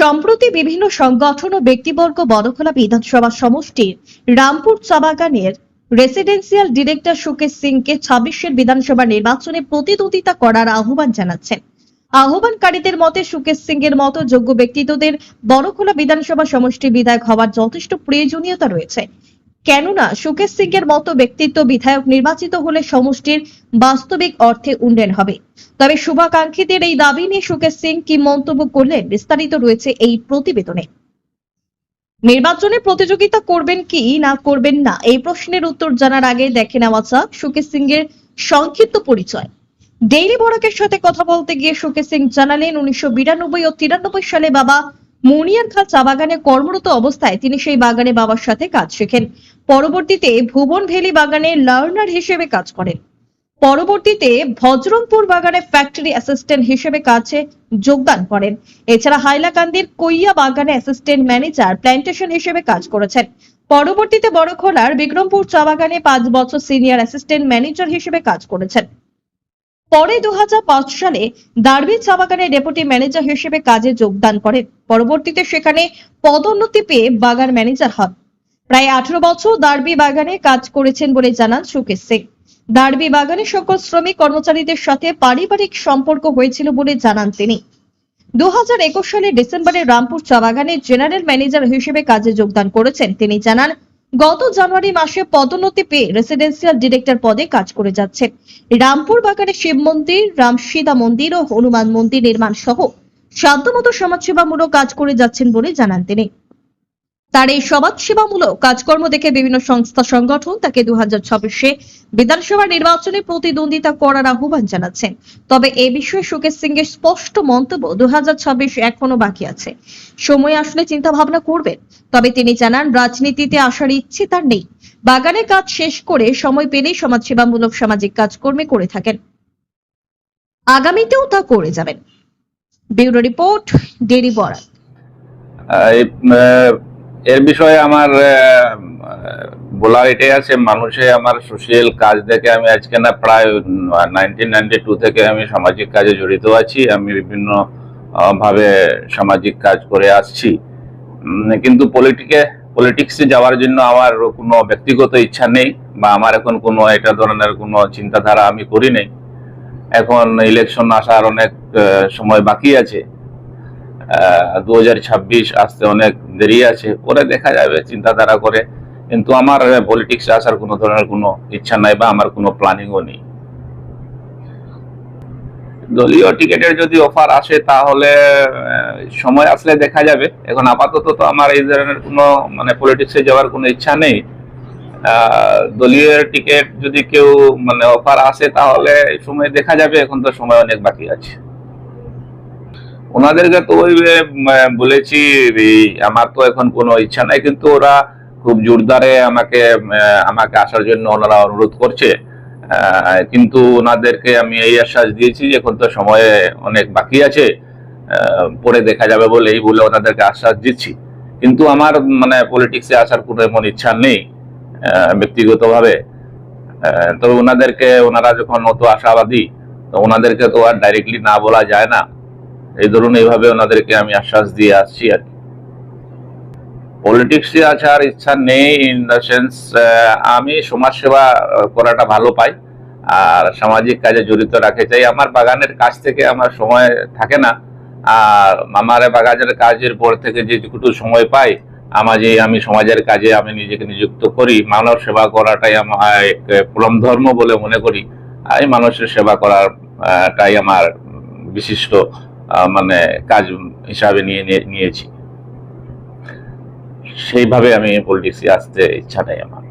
সম্প্রতি বিভিন্ন সংগঠন ও ব্যক্তিবর্গ বড়খোলা বিধানসভা সমষ্টির রামপুর চাবাগানের রেসিডেন্সিয়াল ডিরেক্টর সুকেশ সিংকে ছাব্বিশের বিধানসভা নির্বাচনে প্রতিদ্বন্দ্বিতা করার আহ্বান জানাচ্ছেন। আহ্বানকারীদের মতে সুকেশ সিং এর মতো যোগ্য ব্যক্তিত্বদের বড়খোলা বিধানসভা সমষ্টি বিধায়ক হওয়ার যথেষ্ট প্রয়োজনীয়তা রয়েছে। কেননা সুকেশ সিং এর মতো ব্যক্তিত্ব বিধায়ক নির্বাচিত হলে সমষ্টির বাস্তবিক অর্থে উন্নয়ন হবে। তবে শুভাকাঙ্ক্ষীদের এই দাবি নিয়ে সুকেশ সিং কি মন্তব্য করলেন বিস্তারিত রয়েছে এই প্রতিবেদনে। নির্বাচনে প্রতিযোগিতা করবেন কি, না করবেন না, এই প্রশ্নের উত্তর জানার আগে দেখে নেওয়া যাক সুকেশ সিং এর সংক্ষিপ্ত পরিচয়। ডেইলি বরাকের সাথে কথা বলতে গিয়ে সুকেশ সিং জানালেন, উনিশশো বিরানব্বই ও তিরানব্বই সালে বাবা মুনিয়ার খাঁ চা বাগানে কর্মরত অবস্থায় তিনি সেই বাগানে বাবার সাথে কাজ শেখেন। পরবর্তীতে ভুবন ভেলি বাগানে লার্নার হিসেবে কাজ করেন। পরবর্তীতে ভজরংপুর বাগানে ফ্যাক্টরি অ্যাসিস্ট্যান্ট হিসেবে কাজে যোগদান করেন। এছাড়া হাইলাকান্দির কইয়া বাগানে অ্যাসিস্ট্যান্ট ম্যানেজার প্ল্যান্টেশন হিসেবে কাজ করেছেন। পরবর্তীতে বড়খোলার বিক্রমপুর চা বাগানে পাঁচ বছর সিনিয়র অ্যাসিস্ট্যান্ট ম্যানেজার হিসেবে কাজ করেছেন। পরে দু হাজার পাঁচ সালে দার্বি চা বাগানে ডেপুটি ম্যানেজার হিসেবে কাজে যোগদান করেন। পরবর্তীতে সেখানে পদোন্নতি পেয়ে বাগান ম্যানেজার হন। প্রায় আঠারো বছর দার্বি বাগানে কাজ করেছেন বলে জানান সুকেশ সিং। দার্বি বাগানে সকল শ্রমিক কর্মচারীদের সাথে পারিবারিক সম্পর্ক হয়েছিল বলে জানান তিনি। দু সালের ডিসেম্বরে রামপুর চা বাগানে জেনারেল ম্যানেজার হিসেবে কাজে যোগদান করেছেন, তিনি জানান গত জানুয়ারি মাসে পদোন্নতি পেয়ে রেসিডেন্সিয়াল ডিরেক্টর পদে কাজ করে যাচ্ছে। রামপুর বাগানে শিব মন্দির, রামসীতা মন্দির ও হনুমান মন্দির নির্মাণ সহ সাধ্যমতো সমাজসেবামূলক কাজ করে যাচ্ছেন বলে জানান তিনি। তার এই সমাজসেবামূলক কাজকর্ম দেখে বিভিন্ন সংস্থা সংগঠন তাকে দু হাজার ছাব্বিশে বিধানসভা নির্বাচনে প্রতিদ্বন্দ্বিতা করার আহ্বান জানাচ্ছেন। তবে এ বিষয়ে সুকেশ সিং এর স্পষ্ট মন্তব্য দু হাজার ছাব্বিশ এখনও বাকি আছে। সময় আসলে চিন্তা ভাবনা করবেন তবে তিনি জানান রাজনীতিতে আসার ইচ্ছে তার নেই। বাগানে কাজ শেষ করে সময় পেলেই সমাজসেবামূলক সামাজিক কাজকর্মে করে থাকেন। আগামীতেও তা করে যাবেন। ব্যুরো রিপোর্ট ডেরি আহ, এর বিষয়ে আমার বলার এটাই আছে, মানুষে আমার সোশ্যাল কাজ দেখে আমি আজকে না প্রায় নাইনটিন নাইনটি টু থেকে আমি সামাজিক কাজে জড়িত আছি, আমি বিভিন্ন ভাবে সামাজিক কাজ করে আসছি। কিন্তু পলিটিকে পলিটিক্সে যাওয়ার জন্য আমার কোনো ব্যক্তিগত ইচ্ছা নেই, বা আমার এখন কোনো এটা ধরনের কোনো চিন্তাধারা আমি করি নেই। এখন ইলেকশন আসার অনেক সময় বাকি আছে। দু হাজার ছাব্বিশ আসতে অনেক দেরি আছে। পরে দেখা যাবে, চিন্তাধারা করে। কিন্তু আমার পলিটিক্সে আসার কোনো ধরনের কোনো ইচ্ছা নাই বা আমার কোনো প্ল্যানিংও নেই। দলীয় টিকেটের যদি অফার আসে তাহলে সময় আসলে দেখা যাবে। এখন আপাতত তো আমার এই ধরনের কোনো মানে পলিটিক্সে যাওয়ার কোনো ইচ্ছা নেই। দলীয় টিকিট যদি কেউ মানে অফার আসে তাহলে এই সময় দেখা যাবে। এখন তো সময় অনেক বাকি আছে। ওনাদেরকে তো ওই বলেছি আমার তো এখন কোনো ইচ্ছা নাই, কিন্তু ওরা খুব জোরদারে আমাকে আমাকে আসার জন্য ওনারা অনুরোধ করছে। কিন্তু ওনাদেরকে আমি এই আশ্বাস দিয়েছি যে এখন তো সময়ে অনেক বাকি আছে পরে দেখা যাবে বলে এই বলে ওনাদেরকে আশ্বাস দিচ্ছি। কিন্তু আমার মানে পলিটিক্সে আসার কোনো এমন ইচ্ছা নেই ব্যক্তিগতভাবে। তবে ওনাদেরকে, ওনারা যখন অত আশাবাদী, তো ওনাদেরকে তো আর ডাইরেক্টলি না বলা যায় না। এই ধরুন এইভাবে ওনাদেরকে আমি আশ্বাস দিয়ে আসছি আর কি। পলিটিক্সে আসার ইচ্ছা নেই ইন দ্য সেন্স আমি সমাজসেবা আহ, করাটা ভালো পাই। আর সামাজিক কাজে জড়িত রাখতে চাই। আমার বাগানের কাজ থেকে আমার সময় থাকে না। আর আমার বাগানের কাজের পর থেকে যেটুকু সময় পাই আমার যে আমি সমাজের কাজে আমি নিজেকে নিযুক্ত করি। মানব সেবা করাটাই আমার এক পরম ধর্ম বলে মনে করি। আমি মানুষের সেবা করার আহ, টাই আমার বিশিষ্ট মানে কাজ হিসাবে নিয়ে নিয়ে- নিয়েছি। সেইভাবে আমি পলিটিক্সে আসতে ইচ্ছা নেই আমার।